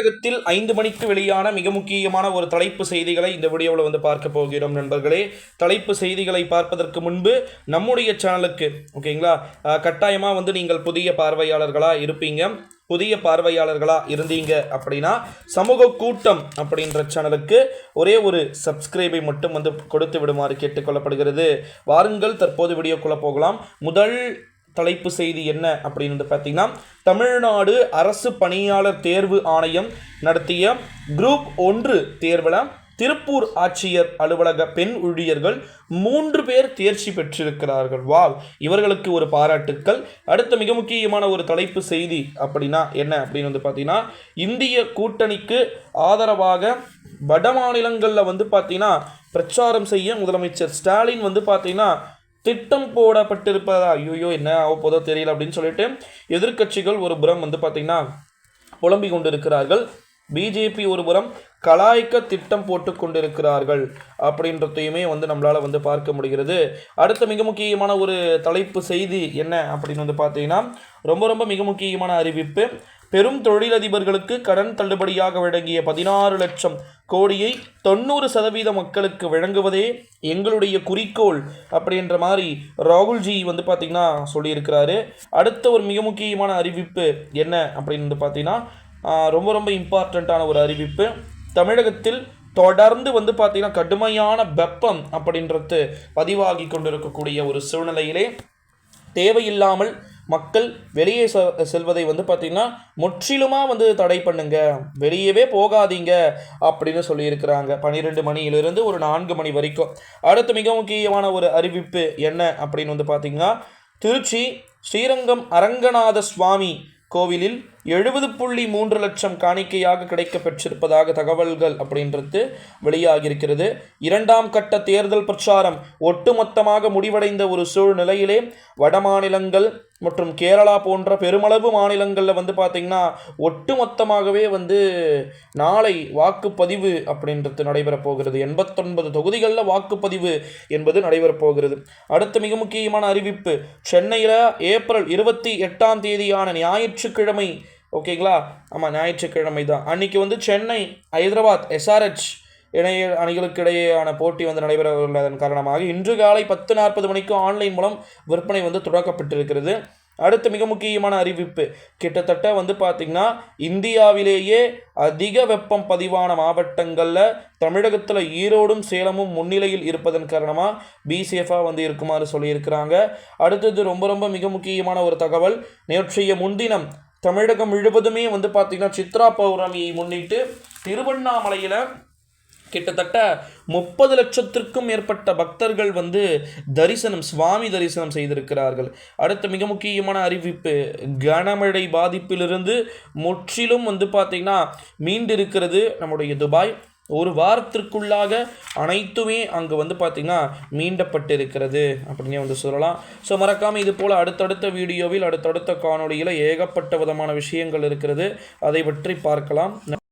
தமிழகத்தில் ஐந்து மணிக்கு வெளியான மிக முக்கியமான ஒரு தலைப்பு செய்திகளை இந்த வீடியோவில் வந்து பார்க்க போகிறோம் நண்பர்களே. தலைப்பு செய்திகளை பார்ப்பதற்கு முன்பு நம்முடைய சேனலுக்கு ஓகேங்களா? கட்டாயமாக வந்து நீங்கள் புதிய பார்வையாளர்களாக இருப்பீங்க. புதிய பார்வையாளர்களாக இருந்தீங்க அப்படின்னா சமூக கூட்டம் அப்படின்ற சேனலுக்கு ஒரே ஒரு சப்ஸ்கிரைபை மட்டும் வந்து கொடுத்து விடுமாறு கேட்டுக்கொள்ளப்படுகிறது வாருங்கள் தற்போது வீடியோக்குள்ளே போகலாம். முதல் தலைப்பு செய்தி என்ன அப்படின்னு வந்து பார்த்தீங்கன்னா தமிழ்நாடு அரசு பணியாளர் தேர்வு ஆணையம் நடத்திய குரூப் ஒன்று தேர்வில் திருப்பூர் ஆட்சியர் அலுவலக பெண் ஊழியர்கள் மூன்று பேர் தேர்ச்சி பெற்றிருக்கிறார்கள். வாவ்! இவர்களுக்கு ஒரு பாராட்டுக்கள். அடுத்த மிக முக்கியமான ஒரு தலைப்பு செய்தி அப்படின்னா என்ன அப்படின்னு வந்து பார்த்தீங்கன்னா இந்திய கூட்டணிக்கு ஆதரவாக வட மாநிலங்களில் வந்து பார்த்தீங்கன்னா பிரச்சாரம் செய்ய முதலமைச்சர் ஸ்டாலின் வந்து பார்த்தீங்கன்னா திட்டம் போடப்பட்டிருப்பதா? ஐயோ என்ன ஆக போதோ தெரியல அப்படின்னு சொல்லிட்டு எதிர்க்கட்சிகள் ஒரு புறம் வந்து பார்த்தீங்கன்னா புலம்பிக் கொண்டிருக்கிறார்கள். பிஜேபி ஒரு புறம் கலாய்க்க திட்டம் போட்டு கொண்டிருக்கிறார்கள் அப்படின்றதையுமே வந்து நம்மளால் வந்து பார்க்க முடிகிறது. அடுத்த மிக முக்கியமான ஒரு தலைப்பு செய்தி என்ன அப்படின்னு வந்து பார்த்தீங்கன்னா ரொம்ப ரொம்ப மிக முக்கியமான அறிவிப்பு. பெரும் தொழிலதிபர்களுக்கு கடன் தள்ளுபடியாக வழங்கிய பதினாறு லட்சம் கோடியை தொண்ணூறு சதவீத மக்களுக்கு வழங்குவதே எங்களுடைய குறிக்கோள் அப்படின்ற மாதிரி ராகுல்ஜி வந்து பார்த்திங்கன்னா சொல்லியிருக்கிறாரு. அடுத்த ஒரு மிக முக்கியமான அறிவிப்பு என்ன அப்படின்னு வந்து பார்த்திங்கன்னா ரொம்ப ரொம்ப இம்பார்ட்டண்ட்டான ஒரு அறிவிப்பு. தமிழகத்தில் தொடர்ந்து வந்து பார்த்திங்கன்னா கடுமையான வெப்பம் அப்படின்றது பதிவாகி கொண்டிருக்கக்கூடிய ஒரு சூழ்நிலையிலே தேவையில்லாமல் மக்கள் வெளியே செ- செல்வதை வந்து பார்த்திங்கன்னா முற்றிலுமாக வந்து தடை பண்ணுங்க. வெளியவே போகாதீங்க அப்படின்னு சொல்லியிருக்கிறாங்க. பன்னிரெண்டு மணியிலிருந்து ஒரு நான்கு மணி வரைக்கும். அடுத்து மிக முக்கியமான ஒரு அறிவிப்பு என்ன அப்படின்னு வந்து பார்த்திங்கன்னா திருச்சி ஸ்ரீரங்கம் அரங்கநாத சுவாமி கோவிலில் எழுபது புள்ளி மூன்று லட்சம் காணிக்கையாக கிடைக்க பெற்றிருப்பதாக தகவல்கள் அப்படின்றது வெளியாகியிருக்கிறது. இரண்டாம் கட்ட தேர்தல் பிரச்சாரம் ஒட்டுமொத்தமாக முடிவடைந்த ஒரு சூழ்நிலையிலே வட மாநிலங்கள் மற்றும் கேரளா போன்ற பெருமளவு மாநிலங்களில் வந்து பார்த்திங்கன்னா ஒட்டுமொத்தமாகவே வந்து நாளை வாக்குப்பதிவு அப்படின்றது நடைபெறப் போகிறது. எண்பத்தொன்பது தொகுதிகளில் வாக்குப்பதிவு என்பது நடைபெறப் போகிறது. அடுத்த மிக முக்கியமான அறிவிப்பு சென்னையில் ஏப்ரல் இருபத்தி எட்டாம் தேதியான ஞாயிற்றுக்கிழமை ஓகேங்களா? ஆமாம் ஞாயிற்றுக்கிழமை தான் அன்றைக்கி வந்து சென்னை ஹைதராபாத் எஸ்ஆர்ஹெச் இணைய அணிகளுக்கிடையேயான போட்டி வந்து நடைபெற உள்ளதன் காரணமாக இன்று காலை பத்து நாற்பது மணிக்கு ஆன்லைன் மூலம் விற்பனை வந்து தொடக்கப்பட்டிருக்கிறது. அடுத்து மிக முக்கியமான அறிவிப்பு. கிட்டத்தட்ட வந்து பார்த்திங்கன்னா இந்தியாவிலேயே அதிக வெப்பம் பதிவான மாவட்டங்களில் தமிழகத்தில் ஈரோடும் சேலமும் முன்னிலையில் இருப்பதன் காரணமாக பிசிஎஃபாக வந்து இருக்குமாறு சொல்லியிருக்கிறாங்க. அடுத்தது ரொம்ப ரொம்ப மிக முக்கியமான ஒரு தகவல். நேற்றைய முன்தினம் தமிழகம் முழுவதுமே வந்து பார்த்திங்கன்னா சித்ரா பௌர்ணமியை முன்னிட்டு திருவண்ணாமலையில் கிட்டத்தட்ட முப்பது லட்சத்திற்கும் மேற்பட்ட பக்தர்கள் வந்து தரிசனம் சுவாமி தரிசனம் செய்திருக்கிறார்கள். அடுத்த மிக முக்கியமான அறிவிப்பு கனமழை பாதிப்பிலிருந்து முற்றிலும் வந்து பார்த்திங்கன்னா மீண்டிருக்கிறது நம்முடைய துபாய். ஒரு வாரத்திற்குள்ளாக அனைத்துமே அங்கே வந்து பார்த்திங்கன்னா மீண்டப்பட்டு இருக்கிறது அப்படின்னே வந்து சொல்லலாம். ஸோ மறக்காமல் இது போல் அடுத்தடுத்த வீடியோவில் அடுத்தடுத்த காணொலியில் ஏகப்பட்ட விதமான விஷயங்கள் இருக்கிறது. அதை பற்றி பார்க்கலாம்.